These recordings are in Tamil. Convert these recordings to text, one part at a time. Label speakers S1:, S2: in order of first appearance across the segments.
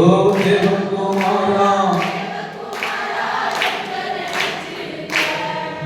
S1: Oh, yeah.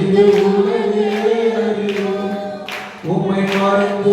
S1: இது உலகே அறிவோம். உம்மை வாழ்ந்து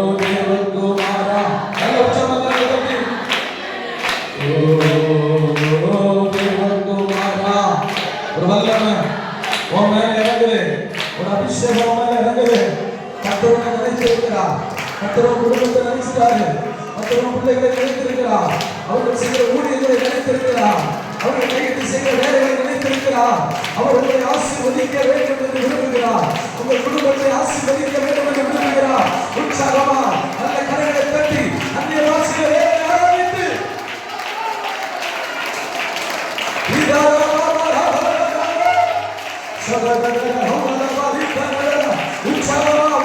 S1: அபிஷேகமாக இறங்குது கத்தவனை நினைச்சிருக்கிறார் கத்தவன் குடும்பத்தை நினைச்சிட்டாரு கத்தவன் பிள்ளைகளை நினைத்திருக்கிறார். அவர்கள் செய்கிற ஊழியர்களை நினைத்திருக்கிறார். அவர்கள் கையெழுத்து செய்கிற வேலைகளை நினைத்திருக்கிறார். அவர்களை ஆசீர்வதிக்க வேண்டும் என்று விரும்புகிறார். உங்கள் குடும்பத்தை ஆசீர்வதிக்க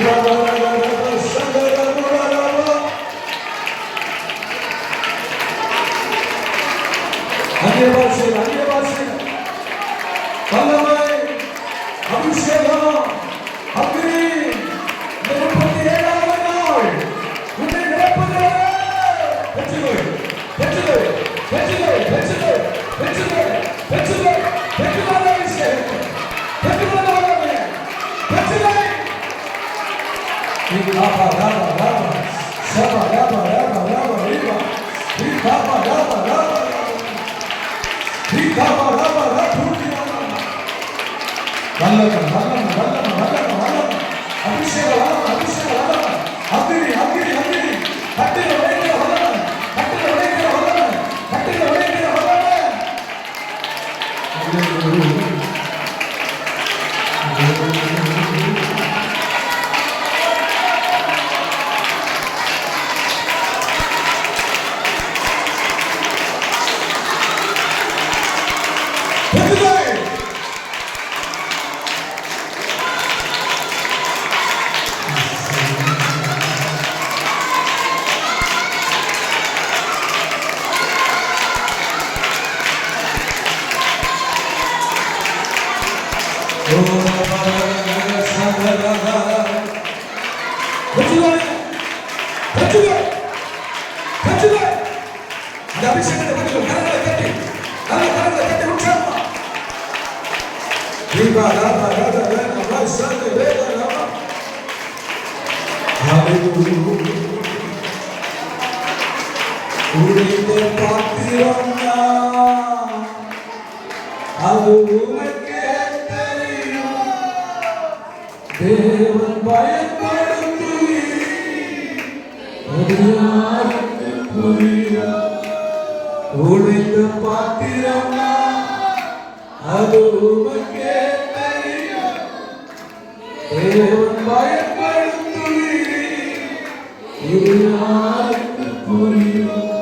S1: 何やばいせい何やばいせい Vamos lá, vamos lá. உரிந்த பாத்திரம் அது உனக்கே தெரியும் தேவன் பயன்படுத்தி புரியும் உழைத்த பாத்திரம்? அது உமக்கே தேவன் பயப்படுத்துகிறேன் இது யாருக்கு புரியும்?